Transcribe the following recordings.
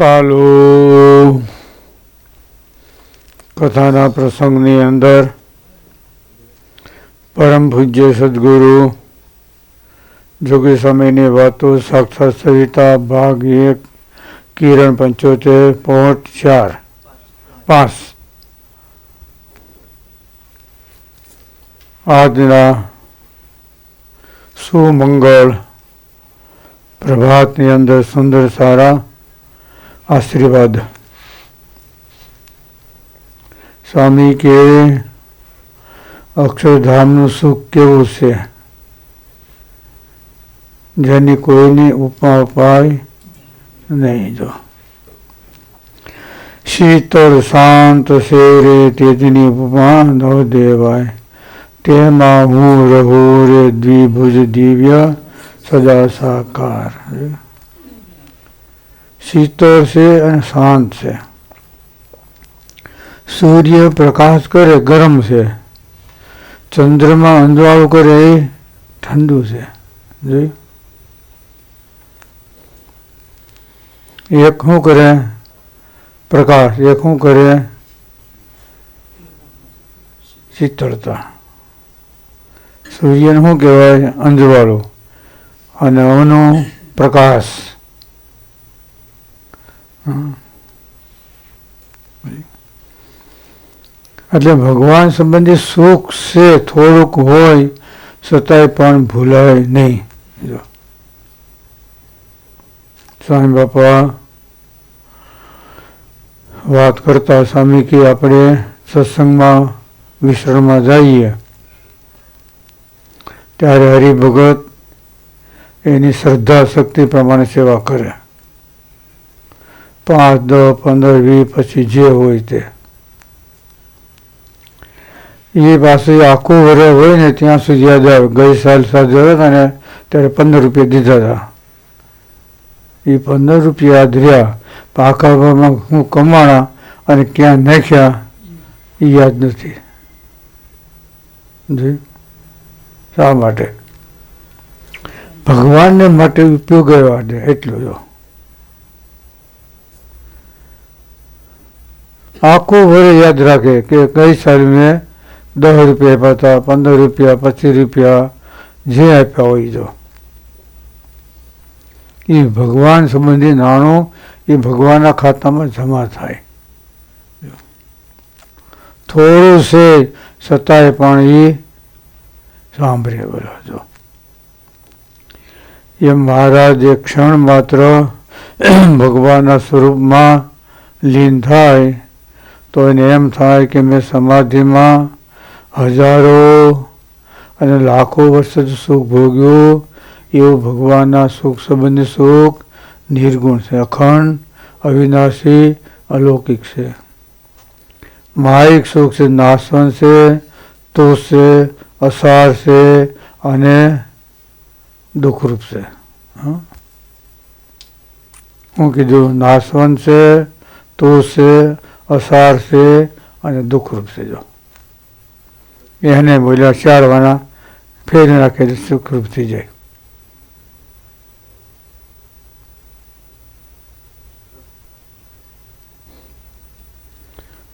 ચાલો કથાના પ્રસંગની અંદર પરમ પૂજ્ય સદગુરુ જોગી સ્વામીની વાતો સાક્ષાત સવિતા ભાગ એક, કિરણ પંચોતેર પોઈન્ટ ચાર, પાંચ. આજના સુમંગળ પ્રભાતની અંદર સુંદર સારા આશીર્વાદ. સ્વામી કે અક્ષરધામનું સુખ કેવું છે? જેની કોઈની ઉપમા અપાય નહીં જો. શીતળ શાંત શેરે તેજની ઉપમા ન દેવાય. તેમાં હું રહું રે દ્વિભુજ દિવ્ય સદા સાકાર શીતળ છે અને શાંત છે સૂર્ય પ્રકાશ કરે ગરમ છે ચંદ્રમાં અંધવાળું કરે એ ઠંડુ છે જોયું એક શું કરે પ્રકાશ એક શું કરે શીતળતા સૂર્યને શું કહેવાય અંધવાળું અને અવનો પ્રકાશ. એટલે ભગવાન સંબંધી સુખ છે, થોડુંક હોય, છતાંય પણ ભૂલાય નહીં. જો. સ્વામી બાપા વાત કરતા સ્વામી કે આપણે સત્સંગમાં વિશ્રમમાં જઈએ, ત્યારે હરિભગત એની શ્રદ્ધા શક્તિ પ્રમાણે સેવા કરે. પાંચ, દસ, પંદર, વીસ પછી જે હોય તે. એ પાસે આખું વર્ષ હોય ને, ત્યાં સુધી યાદ આવે ગઈ સાલ સાથે હતા ને, ત્યારે પંદર રૂપિયા દીધા હતા. એ પંદર રૂપિયા યાદ રહ્યા. હું કમાણા અને ક્યાં નાખ્યા, એ યાદ નથી. જી? શા માટે? ભગવાનને માટે ઉપયોગ માટે એટલું જો. આખું વર્ષ યાદ રાખે કે કઈ સાલ મેં દસ રૂપિયા આપ્યા હતા, પંદર રૂપિયા, પચીસ રૂપિયા, જે આપ્યા હોય જો. એ ભગવાન સંબંધી નાણું એ ભગવાનના ખાતામાં જમા થાય. થોડું છે છતાંય પણ એ સાંભળે બોલો જો. એ મહારાજ એ ક્ષણ માત્ર ભગવાનના સ્વરૂપમાં લીન થાય તો એને એમ થાય કે મેં સમાધિમાં હજારો અને લાખો વર્ષ સુખ ભોગ્યું. એવું ભગવાનના સુખ સંબંધી સુખ નિર્ગુણ છે. અખંડ, અવિનાશી, અલૌકિક છે. માહિક સુખ છે નાશવન છે, તોષ છે, અસાર છે અને દુઃખરૂપ છે? હું? કીધું નાશવન છે, તોષ છે અસાર છે અને દુઃખરૂપ છે જો. એને બોલ્યા, ચાર વાના ફેરી નાખે સુખરૂપ થઈ જાય.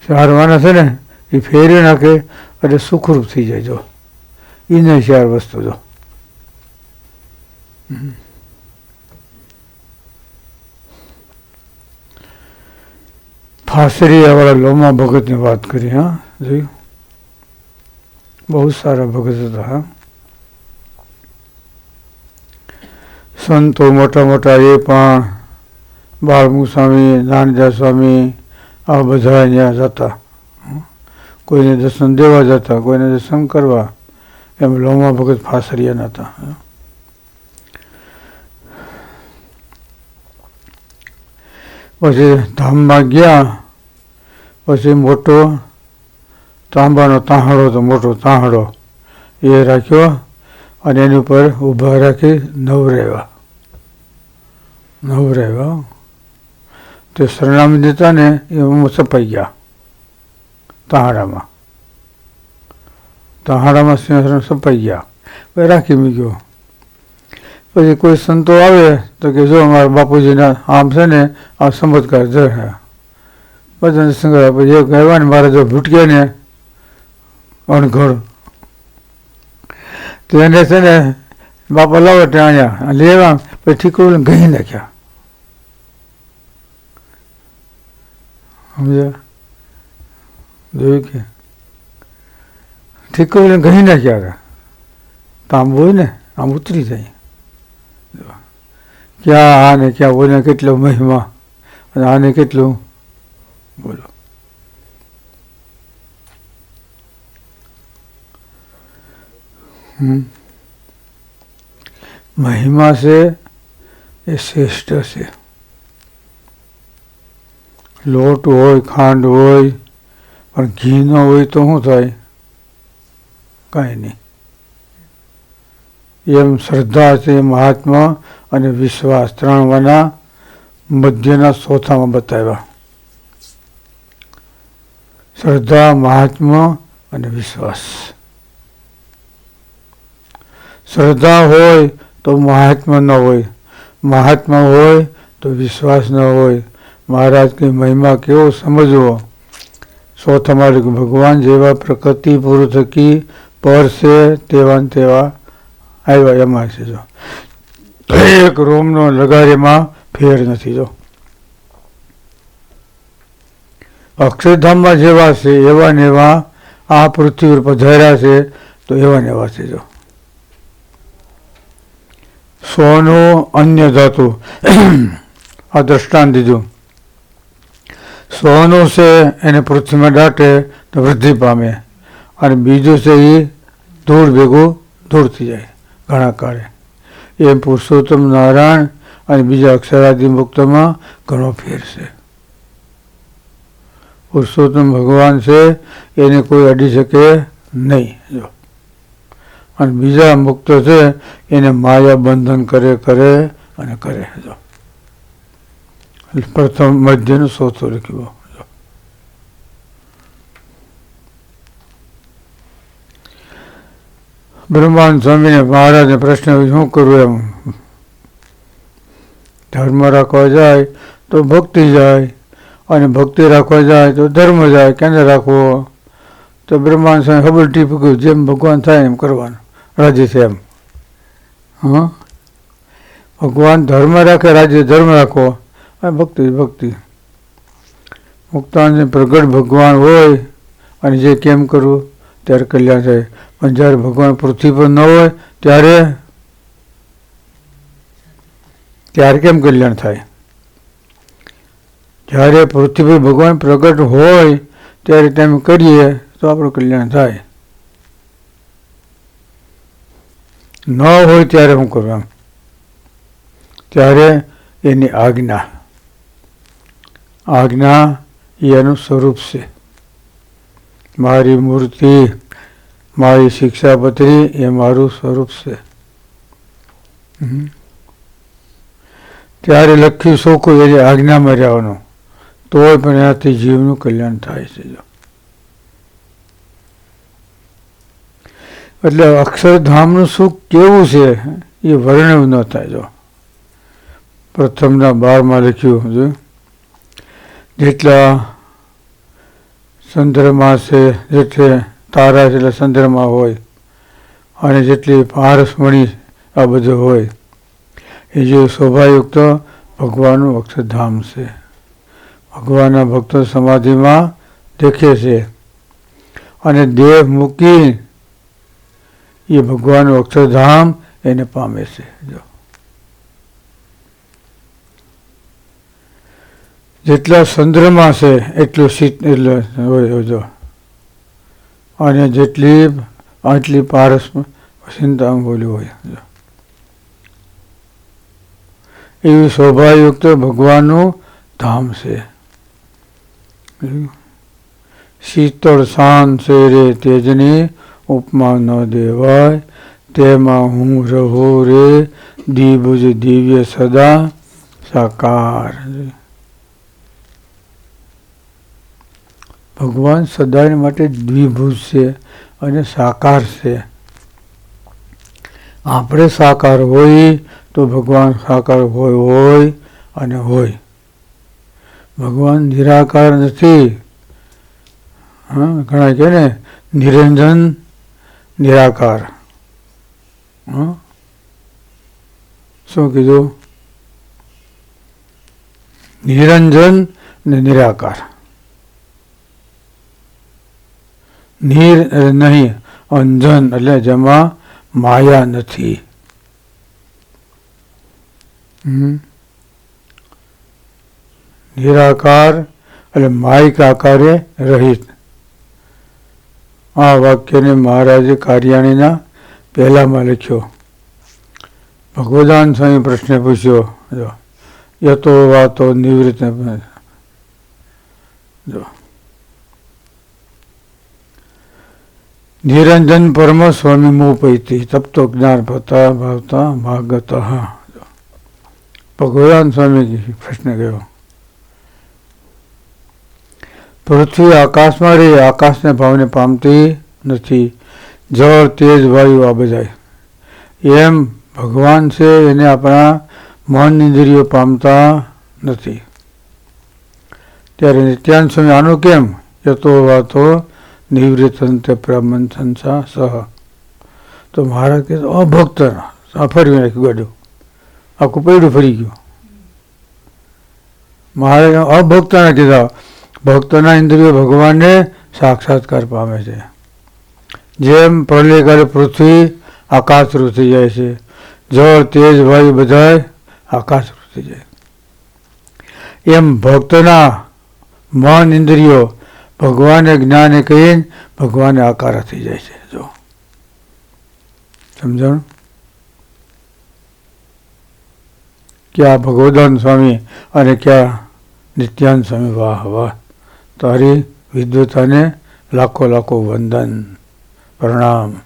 ચારવાના છે ને, એ ફેરી નાખે એટલે સુખરૂપ થઈ જાય જો. એને ચાર વસ્તુ જો. હમ. ફાસરીયાવાળા લોમા ભગતની વાત કરી, હા જોયું બહુ સારા ભગત હતા, હા સંતો મોટા મોટા એ પણ બાળમુ સ્વામી નાનજા સ્વામી, આ બધા અહીંયા જતા. કોઈને દર્શન દેવા જતા, કોઈને દર્શન કરવા એમ લોમા ભગત ફાસરિયા નતા હં. પછી ધામમાં ગયા પછી મોટો તાંબાનો તાંહડો તો મોટો તાંહડો. એ રાખ્યો અને એની ઉપર ઊભા રાખી નવરેવા નવરેવા તે સરનામી દેતા ને એમાં સપાઈ ગયા તાંહાડામાં. તાંહાડામાં સિંહાસન સપાઈ ગયા. પછી રાખી મૂક્યો. પછી કોઈ સંતો આવે તો કે જો અમારા બાપુજીના આમ છે ને, આ ચમત્કાર જર હે બધા સંગ્રહ, પછી એક ને મારે જો ભૂટકે ને અણઘડ તો એને છે ને બાપા લાવો અહીંયા લેવા, પછી ઠીકરું ઘી નાખ્યા. સમજ્યા? જોયું કે? ઠીકરું ઘી નાખ્યા હતા. તાંબુ હોય ને, આમ ઉતરી જાય. ક્યાં આને ક્યાં બોલે કેટલો મહિમા, અને આને કેટલું બોલો. મહિમા છે એ શ્રેષ્ઠ છે. લોટ હોય, ખાંડ હોય, પણ ઘી ન હોય તો શું થાય? કાંઈ નહીં. એમ શ્રદ્ધા છે મહાત્મા અને વિશ્વાસ ત્રણ વાના મધ્યના ચોથામાં બતાવ્યા. શ્રદ્ધા, મહાત્મા અને વિશ્વાસ. શ્રદ્ધા હોય તો મહાત્મા ન હોય. મહાત્મા હોય તો વિશ્વાસ ન હોય. મહારાજની મહિમા કેવો સમજવો? સો તમારે ભગવાન જેવા પ્રકૃતિ પૂરું થકી પર છે તેવા ને તેવા આવ્યા એમાં છે જો. એક રોમનો લગારેમાં ફેર નથી જો. અક્ષરધામમાં જેવા છે, એવા ને એવા આ પૃથ્વી ઉપર પધાર્યા છે, તો એવા ને એવા છે જો. સોનું અન્ય ધાતુ. આ દ્રષ્ટાંત દીધું સોનું છે, એને પૃથ્વીમાં દાટે તો વૃદ્ધિ પામે. અને બીજું છે, એ ધૂળ ભેગું ધૂળ થઈ જાય ઘણા કાળે. એમ પુરુષોત્તમ નારાયણ અને બીજા અક્ષરાદિ મુક્તમાં ઘણો ફેર છે. પુરુષોત્તમ ભગવાન છે, એને કોઈ અડી શકે નહીં. જો. અને બીજા મુક્ત છે, એને માયા બંધન કરે કરે અને કરે. જો. પ્રથમ મધ્યનું ચોથું લખ્યું. બ્રહ્માન સ્વામીને મહારાજને પ્રશ્ન શું કરવું એમ? ધર્મ રાખવા જાય તો ભક્તિ જાય. અને ભક્તિ રાખવા જાય તો ધર્મ જાય, કેને રાખવો? તો બ્રહ્માંડ સ્વામી ખબર ટીપક્યું જેમ ભગવાન થાય એમ કરવાનું. રાજી છે એમ. હા? ભગવાન ધર્મ રાખે રાજ્ય ધર્મ રાખો. અને ભક્તિ ભક્તિ. મુક્તાન પ્રગટ ભગવાન હોય, અને જે કેમ કરવું? ત્યારે કલ્યાણ થાય. પણ જ્યારે ભગવાન પૃથ્વી પર ન હોય, ત્યારે? ત્યારે કેમ કલ્યાણ થાય? જ્યારે પૃથ્વી ભગવાન પ્રગટ હોય, ત્યારે તેમ કરીએ તો આપણું કલ્યાણ થાય. ન હોય ત્યારે શું એમ. ત્યારે એની આજ્ઞા. આજ્ઞા એનું સ્વરૂપ છે. મારી મૂર્તિ, મારી શિક્ષાપત્રી એ મારું સ્વરૂપ છે. ત્યારે લખ્યું શોખું એટલે આજ્ઞામાં રહેવાનું. તોય પણ એનાથી જીવનું કલ્યાણ થાય છે જો. એટલે અક્ષરધામનું સુખ કેવું છે એ વર્ણવ ન થાય જો. પ્રથમના બારમાં લખ્યું હતું જેટલા ચંદ્રમા છે, જેટલે તારા છે એટલે ચંદ્રમા હોય, અને જેટલી પારસમણી આ બધું હોય, એ જે શોભાયુક્ત ભગવાનનું અક્ષરધામ છે. ભગવાનના ભક્તો સમાધિમાં દેખે છે. અને દેહ મૂકી એ ભગવાનનું અક્ષરધામ એને પામે છે. જો. જેટલા સંદ્રમાં છે, એટલું શીત એટલે જો. અને જેટલી આટલી પારસ ચિંતામાં બોલી હોય, જો. એવી શોભાયુક્ત ભગવાનનું ધામ છે. શીતળ શાંત છે રે તેજની ઉપમા ન દેવાય, તેમાં હું રહું રે દિભુજ દિવ્ય સદા સાકાર ભગવાન સદાય માટે દ્વિભુજ છે અને સાકાર છે. આપણે સાકાર હોય તો ભગવાન સાકાર હોય હોય અને હોય. ભગવાન નિરાકાર નથી. હા, ઘણા કહે ને, નિરંજન, નિરાકાર. હા? શું કીધું? નિરંજન ને નિરાકાર. નિર નહીં, અંજન, એટલે જેમાં માયા નથી. હમ. નિરાકાર એટલે માયિક આકારે રહિત. આ વાક્યને મહારાજે કારિયાણીના પહેલામાં લખ્યો. ભગવદાન સ્વામી પ્રશ્ન પૂછ્યો. જો યતો વાતો નિવૃત્ત. જો. નિરંજન પરમ સ્વામી મોપૈતી, તપ્તો જ્ઞાન પતા ભાવતા ભાગત ભગવાન સ્વામી પ્રશ્ન કર્યો. પૃથ્વી આકાશમાં રહી, આકાશને ભાવને પામતી નથી. જળ, તેજ, વાયુ આ બધાય. એમ ભગવાન છે, એને આપણા મન ઇન્દ્રિયો પામતા નથી. ત્યારે નિત્યાન સ્વામી, આનું કેમ? યતો વાતો નિવૃત્તંતે સંસા સહ. તો મહારાજ કે અભક્ત ફરી નાખ્યું ગાડ્યું આખું પૈડું ફરી ગયું. મહારાજ અભક્તના કીધા. ભક્તના ઇન્દ્રિયો ભગવાનને સાક્ષાત્કાર પામે છે. જેમ પ્રલય પૃથ્વી આકાશ થઈ જાય છે, જળ, તેજ, વાયુ બધાય આકાશ થઈ જાય. એમ ભક્તોના મન, ઇન્દ્રિયો ભગવાને જ્ઞાને કહીને ભગવાને આકાર થઈ જાય છે. જો. સમજણ? ક્યાં ભગવદાન સ્વામી અને ક્યાં નિત્યાન સ્વામી વાહ વાહ. તારી વિદ્વતાને લાખો લાખો વંદન. પ્રણામ.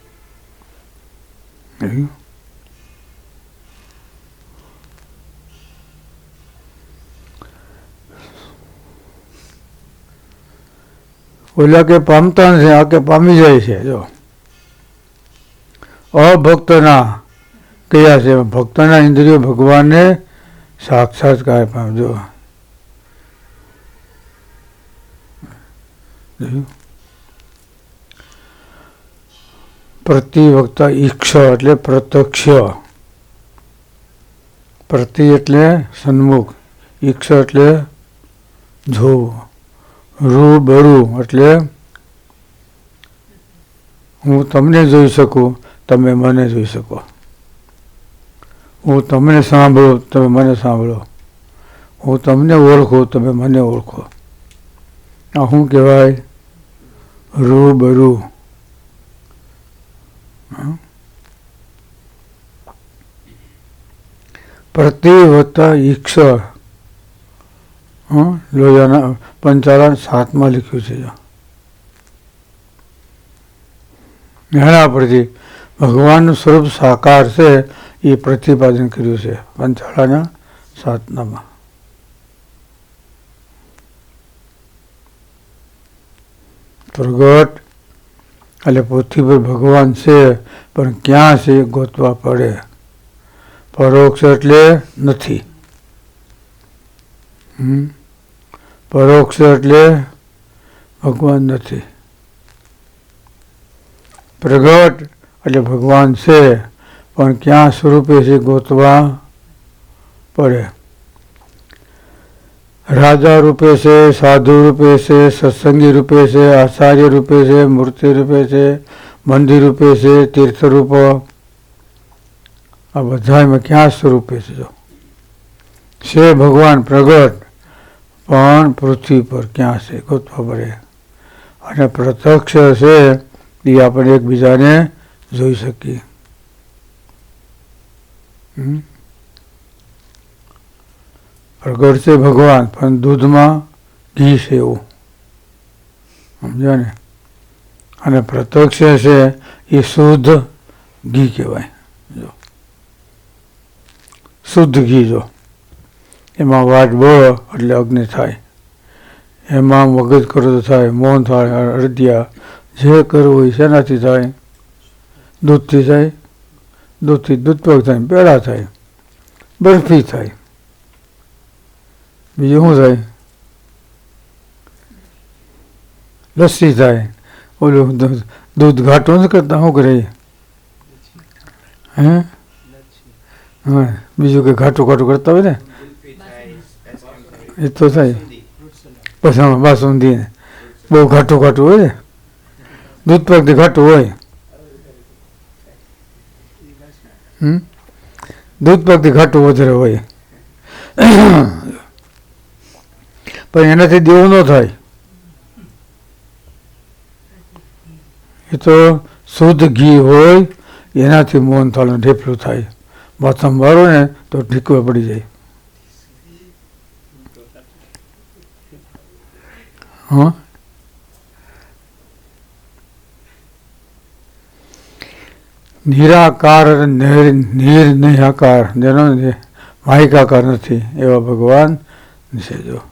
ઓલા કે પામતા નથી આ કે પામી જાય છે, જો. અભક્તના કયા છે, ભક્તના ઇન્દ્રિયો ભગવાનને સાક્ષાત્કાર પામજો પ્રતિવક્તા ઈક્ષ એટલે પ્રત્યક્ષ. પ્રતિ એટલે સન્મુખ. ઈક્ષ એટલે જોવું. રૂબરૂ એટલે હું તમને જોઈ શકું, તમે મને જોઈ શકો. હું તમને સાંભળું, તમે મને સાંભળો. હું તમને ઓળખું, તમે મને ઓળખો. આ શું કહેવાય? રૂબરૂ પ્રતિવતા હં? લોહિયાના પંચાળા સાતમાં લખ્યું છે. એના પરથી ભગવાનનું સ્વરૂપ સાકાર છે, એ પ્રતિપાદન કર્યું છે, પંચાળાના સાતનામાં પ્રગટ. એટલે પૃથ્વી પર ભગવાન છે, પણ ક્યાં છે ગોતવા પડે. પરોક્ષ એટલે નથી? પરોક્ષ એટલે ભગવાન નથી. પ્રગટ એટલે ભગવાન છે, પણ ક્યાં સ્વરૂપે છે ગોતવા પડે? રાજા રૂપે છે સાધુ રૂપે છે સત્સંગી રૂપે છે આચાર્ય રૂપે છે મૂર્તિ રૂપે છે મંદિર રૂપે છે તીર્થ રૂપ આ બધામાં ક્યાં સ્વરૂપે છે જો? છે ભગવાન પ્રગટ, પણ પૃથ્વી પર ક્યાં છે ગોતવા પડે અને પ્રત્યક્ષ છે એ આપણે એકબીજાને જોઈ શકીએ. હમ? પ્રગટ છે ભગવાન, પણ દૂધમાં ઘી છે એવું. સમજો ને? અને પ્રત્યક્ષ છે એ શુદ્ધ ઘી કહેવાય. જો. શુદ્ધ ઘી જો. એમાં વાટ બોળો એટલે અગ્નિ થાય. એમાં મગજ કરો તો થાય, મોહન થાય, અડદિયા. જે કરવું હોય શેનાથી થાય? દૂધથી થાય? દૂધથી દૂધ પગ થાય, પેડા થાય. બરફી થાય. બીજું શું થાય? લસ્સી થાય. ઓલું દૂધ ઘાટો નથી કરતા? શું કરે? હે? હા, બીજું કે ઘાટું ઘાટું કરતા હોય ને? એ તો થાય. પછી બાસુંદી બહુ ઘાટું ઘાટું હોય ને? દૂધ પાકથી ઘાટું હોય. દૂધ પાકથી ઘાટું વધારે હોય. પણ એનાથી દેવું ન થાય. એ તો શુદ્ધ ઘી હોય, એનાથી મોહનથાળનું ઢેફલું થાય. માથામાં મારો ને તો ઢીકવા પડી જાય. હા? નિરાકાર અને નિર- નિર્નયાકાર જેનો માહિકાકાર નથી, એવા ભગવાન છે જો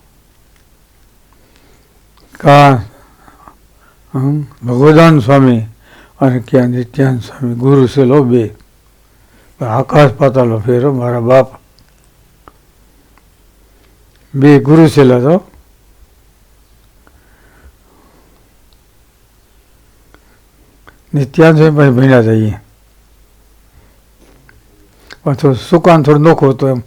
કા ભગવદાન સ્વામી અને ક્યાં નિત્યાન સ્વામી, ગુરુ છે લો બે આકાશ પાતાલો ફેરો, મારા બાપ. બે ગુરુ છેલ્લા તો. નિત્યાન સ્વામી પાસે ભણ્યા જઈએ પાછો સુકાન થોડું નોખો હતો એમ.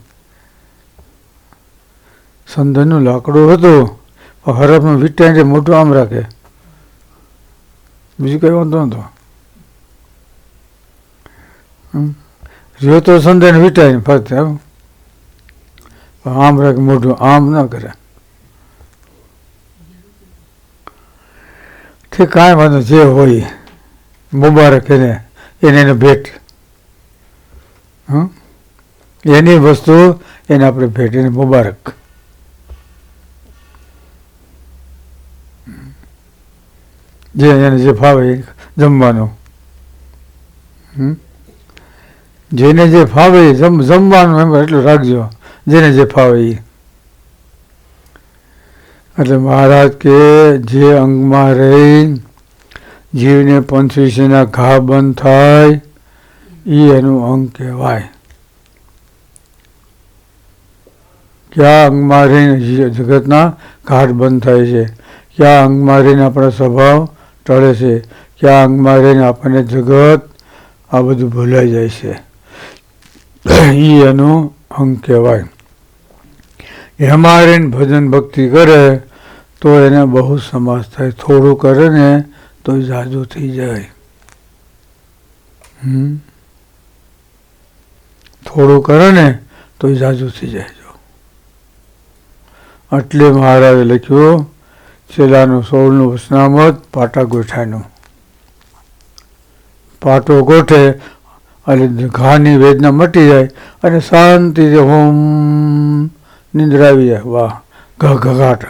સંદનનું લાકડું હતું. હરફનું વીટાઈને મોટું આમ રાખે. બીજું કંઈ વાંધો નતો. હમ. રહ્યો તો સંદાને વીટાઈને ફરતે આમ રાખે મોઢું, આમ ન કરે. ઠીક, કાંઈ વાંધો જે હોય, મુબારક એને એને એને ભેટ? એની વસ્તુ એને આપણે ભેટ, એને મુબારક. જે એને જે ફાવે જમવાનું. જેને જે ફાવે જમ, જમવાનું એમ એટલું રાખજો. જેને જે ફાવે એ. એટલે મહારાજ કે જે અંગમાં રહી, જીવને પંચવીસીના ઘા બંધ થાય એ એનું અંગ કહેવાય. કયા અંગમાં રહીને જગતના ઘાટ બંધ થાય છે? કયા અંગમાં રહીને આપણા સ્વભાવ ટળે છે. કયા અંગમાં રહીને આપણને જગત આ બધું ભૂલાઈ જાય છે. એ એનો અંગ કહેવાય. એમાં રહીને ભજન ભક્તિ કરે તો એને બહુ સમાસ થાય. થોડું કરે ને તો જાજુ થઈ જાય. થોડું કરે ને તો જાજુ થઈ જાય. જો. એટલે મહારાજે લખ્યું છેલ્લાનું સોળનું સ્નામત પાટા ગોઠાનું પાટો ગોઠે અને ઘાની વેદના મટી જાય અને શાંતિથી હોમ નિંદ્રા આવી જાય. વાહ ઘ ઘઘાટ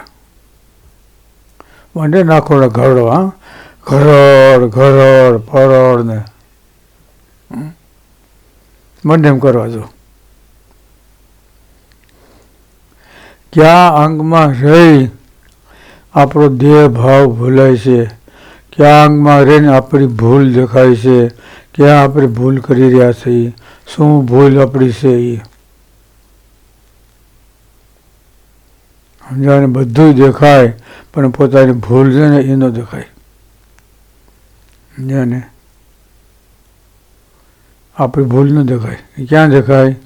મને નાખો ને ઘરડો, હા? ઘરડ ઘરડ ફરડ ને. મને એમ કરવા જો ક્યાં અંગમાં રહી આપણો દેહ ભાવ ભૂલાય છે. ક્યાં અંગમાં રહીને આપણી ભૂલ દેખાય છે? ક્યાં આપણે ભૂલ કરી રહ્યા છીએ? શું ભૂલ આપણી છે એ સમજાને બધું દેખાય, પણ પોતાની ભૂલ છે ને એ ન દેખાય. સમજાને? આપણી ભૂલ ન દેખાય. ક્યાં દેખાય?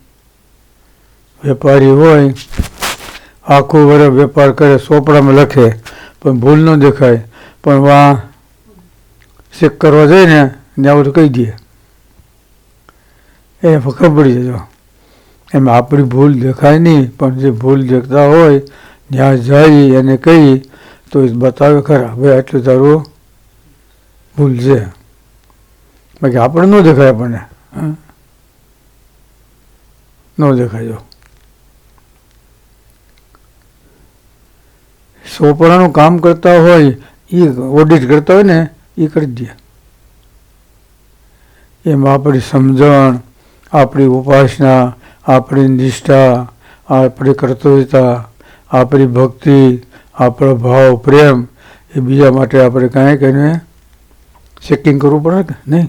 વેપારી હોય, આખું વર્ષ વેપાર કરે ચોપડામાં લખે પણ ભૂલ ન દેખાય. પણ વા ચેક કરવા જઈએ ને ત્યાં બધું કહી દઈએ એ ખબર પડી જજો. એમાં આપણી ભૂલ દેખાય નહીં, પણ જે ભૂલ દેખતા હોય ત્યાં જઈ એને કહી, તો એ બતાવે ખરા, ભાઈ આટલું તારું ભૂલ છે. બાકી આપણે ન દેખાય આપણને? ન દેખાય જો. સોપડાનું કામ કરતા હોય એ ઓડિટ કરતા હોય ને એ કરી દે. એમાં આપણી સમજણ, આપણી ઉપાસના, આપણી નિષ્ઠા, આપણી કર્તવ્યતા, આપણી ભક્તિ, આપણો ભાવ, પ્રેમ, એ બીજા માટે આપણે કાંઈ કહીને ચેકિંગ કરવું પડે કે નહીં?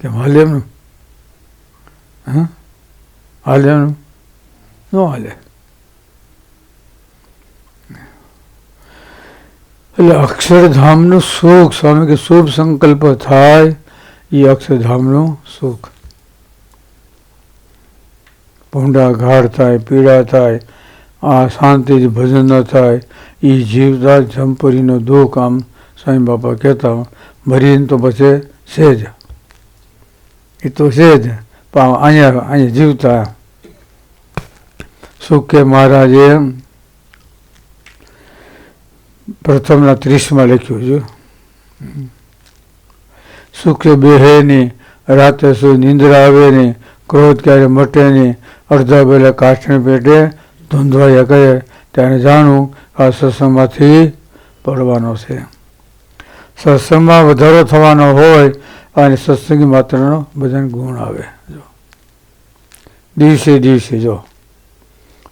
કે હાલે એમનું? હા? હાલે એમનું? ન હાલે. એટલે અક્ષરધામનું સુખ, સ્વામી કે શુભ સંકલ્પ થાય એ અક્ષરધામનું સુખ. ભૂંડા ઘાડ થાય, પીડા થાય, આ શાંતિથી ભજન ન થાય એ જીવતા જંપરીનો દુઃખ આમ સ્વામી બાપા કહેતા ભરીને તો પછી છે જ. એ તો છે જ. પણ અહીંયા અહીંયા જીવતા. સુખ કે મહારાજે? પ્રથમના ત્રીસમાં લખ્યું છે. સુખ બેહે નહીં, રાતે સુધી નિંદ્રા આવે નહીં, ક્રોધ ક્યારે મટે નહીં, અડધા બેલા કાષ્ઠને પેટે ધૂંધવાયા કરે, ત્યારે જાણવું આ સત્સંગમાંથી પડવાનો છે. સત્સંગમાં વધારો થવાનો હોય અને સત્સંગી માત્રનો બધાને ગુણ આવે. જો. દિવસે દિવસે જો.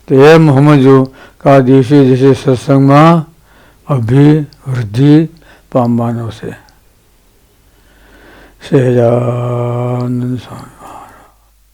તો એમ સમજવું કે આ દિવસે દિવસે સત્સંગમાં અભિવૃદ્ધિ પામવાનો છે સહેજાનંદ સ્વામી